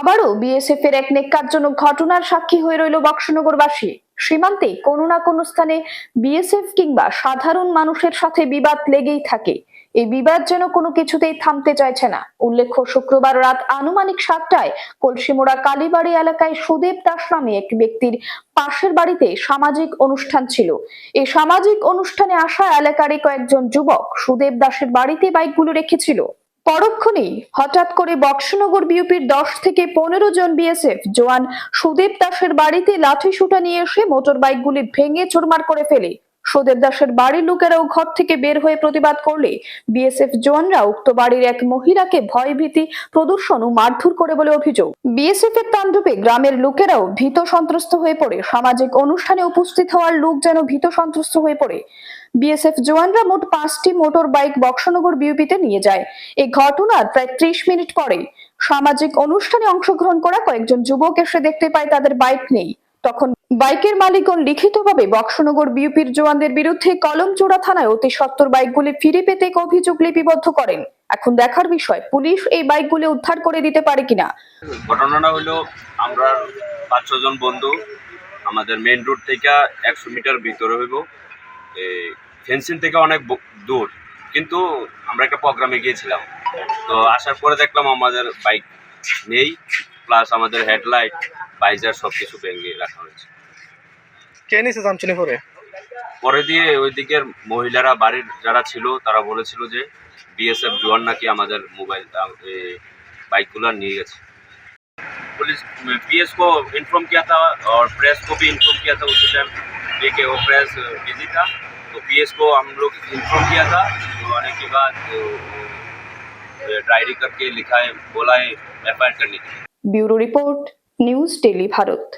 আবারও বিএসএফ এর এক নেককারজনক ঘটনার সাক্ষী হয়ে রইল বক্সনগরবাসী। সীমান্তে কোনো না কোনো স্থানে বিএসএফ কিংবা সাধারণ মানুষের সাথে বিবাদ লেগেই থাকে। এই বিবাদ যেন কোনো কিছুতেই থামতে চাইছে না। উল্লেখ্য, শুক্রবার রাত আনুমানিক সাতটায় কলসিমোড়া কালীবাড়ি এলাকায় সুদেব দাস নামে এক ব্যক্তির পাশের বাড়িতে সামাজিক অনুষ্ঠান ছিল। এই সামাজিক অনুষ্ঠানে আসা এলাকারই কয়েকজন যুবক সুদেব দাসের বাড়িতে বাইকগুলো রেখেছিল। পরক্ষণেই হঠাৎ করে বক্সনগর বিউপির দশ থেকে পনেরো জন বিএসএফ জওয়ান সুদীপ দাসের বাড়িতে লাঠি সুটা নিয়ে এসে মোটর বাইকগুলি ভেঙে চুরমার করে ফেলে। সুদেব দাসের বাড়ির লোকেরাও ঘর থেকে বের হয়ে প্রতিবাদ করলে বিএসএফ জওয়ানরা উক্ত বাড়ির এক মহিলাকে ভয়ভীতি, প্রদর্শন ও মারধর করে বলে অভিযোগ। বিএসএফ এর তাণ্ডবে গ্রামের লোকেরাও ভীত সন্ত্রস্ত হয়ে পড়ে। সামাজিক অনুষ্ঠানে উপস্থিত হওয়ার লোক যেন ভীত সন্ত্রস্ত হয়ে পড়ে। বিএসএফ জওয়ানরা মোট পাঁচটি মোটর বাইক বক্সনগর বিউপিতে নিয়ে যায়। এই ঘটনার প্রায় ত্রিশ মিনিট পরে সামাজিক অনুষ্ঠানে অংশগ্রহণ করা কয়েকজন যুবক এসে দেখতে পায় তাদের বাইক নেই। তখন বাইকের মালিকগণ লিখিতভাবে বক্সনগর বিউপির জওয়ানদের বিরুদ্ধে কলমচোড়া থানায় অতি সত্তর বাইকগুলি ফিরে পেতে অভিযোগ লিপিবদ্ধ করেন। এখন দেখার বিষয়, পুলিশ এই বাইকগুলি উদ্ধার করে দিতে পারে কিনা? ঘটনাটা হলো, আমরা পাঁচ ছজন বন্ধু, আমাদের মেন রোড থেকে একশো মিটার ভিতরে হইব। ফেন্সিং থেকে অনেক দূর। কিন্তু আমরা একটা প্রোগ্রামে গিয়েছিলাম। তো আসার পরে দেখলাম আমাদের বাইক নেই। প্লাস আমাদের হেডলাইট বাইজার সব কিছু ভেঙে রাখা হয়েছে কে নিছে জামচুনি পরে পরে দিয়ে ওই দিকের মহিলারা বাড়ির যারা ছিল তারা বলেছিল যে বিএসএফ জোয়ান নাকি আমাদের মোবাইল बाइक নিয়ে গেছে पुलिस पीएस को इन्फॉर्म किया था और प्रेस को भी इन्फॉर्म किया था उसी टाइम देखिए वो प्रेस बिजी था तो पीएस को हम लोग इन्फॉर्म किया था तो आने के बाद डायरी करके लिखाए, बोलाए बोला है एफ़ करने के लिए bureau report, news, daily Bharat.